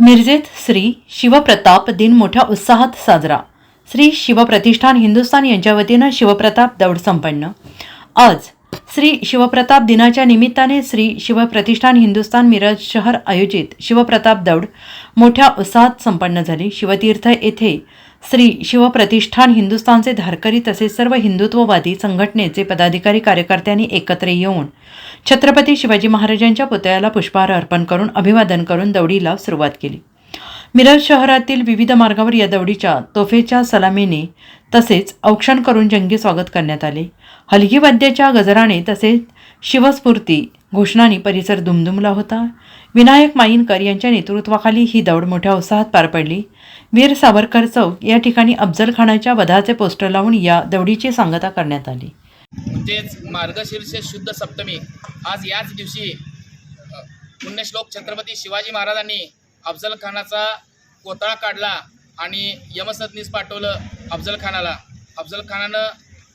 मिरजेत श्री शिवप्रताप दिन मोठ्या उत्साहात साजरा. श्री शिवप्रतिष्ठान हिंदुस्थान यांच्या वतीनं शिवप्रताप दौड संपन्न. आज श्री शिवप्रताप दिनाच्या निमित्ताने श्री शिवप्रतिष्ठान हिंदुस्थान मिरज शहर आयोजित शिवप्रताप दौड मोठ्या उत्साहात संपन्न झाली. शिवतीर्थ येथे श्री शिवप्रतिष्ठान हिंदुस्थानचे धारकरी तसेच सर्व हिंदुत्ववादी संघटनेचे पदाधिकारी कार्यकर्त्यांनी एकत्र येऊन छत्रपती शिवाजी महाराजांच्या पुतळ्याला पुष्पहार अर्पण करून अभिवादन करून दौडीला सुरुवात केली. मिरज शहरातील विविध मार्गावर या दौडीच्या तोफेच्या सलामीने तसेच औक्षण करून जंगी स्वागत करण्यात आले. हलगी वाद्याच्या गजराने तसेच शिवस्फूर्ती घोषणानी परिसर दुमदुमला होता. विनायक माईनकर यांच्या नेतृत्वाखाली ही दौड मोठ्या उत्साहात पार पडली. वीर सावरकर चौक या ठिकाणी अफजल खानाच्या वधाचे पोस्टर लावून या दौडीची सांगता करण्यात आली. म्हणजेच मार्गशीर्ष शुद्ध सप्तमी. आज याच दिवशी पुण्यश्लोक छत्रपती शिवाजी महाराजांनी अफजल खानाचा कोतळा काढला आणि यमसदनीस पाठवलं अफजल खानाला अफजल खानानं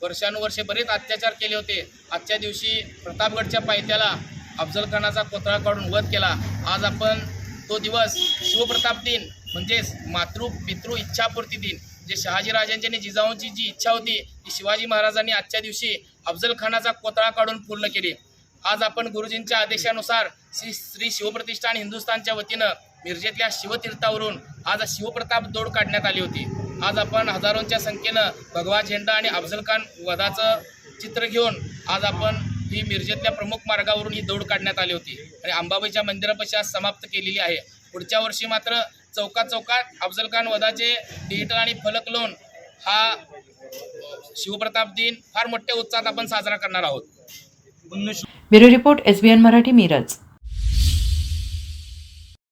वर्षानुवर्षे बरेच अत्याचार केले होते. आजच्या दिवशी प्रतापगडच्या पायथ्याला अफजल खानाचा कोतळा काढून वध केला. आज आपण तो दिवस शिवप्रताप दिन म्हणजेच मातृ पितृ इच्छापूर्ती दिन जे शहाजीराजांची आणि जिजाऊंची जी इच्छा होती ती शिवाजी महाराजांनी आजच्या दिवशी अफजल खानाचा कोतळा काढून पूर्ण केली. आज आपण गुरुजींच्या आदेशानुसार श्री श्री शिवप्रतिष्ठान हिंदुस्थानच्या वतीनं मिरजेतल्या शिवतीर्थावरून आज शिवप्रताप दौड काढण्यात आली होती. आज आपण हजारोंच्या संख्येनं भगवा झेंडा आणि अफजल खान वधाचं चित्र घेऊन आज आपण ही मिरजेतल्या प्रमुख मार्गावरून ही दौड काढण्यात आली होती. आणि अंबाबाईच्या मंदिरापाशी आज समाप्त केलेली आहे. पुढच्या वर्षी मात्र चौका चौकात अफजल खान वधाचे डिजिटल आणि फलक लोन हा शिवप्रताप दिन फार मोठ्या उत्साहात आपण साजरा करणार आहोत. Bureau report S N Marathi Miraj.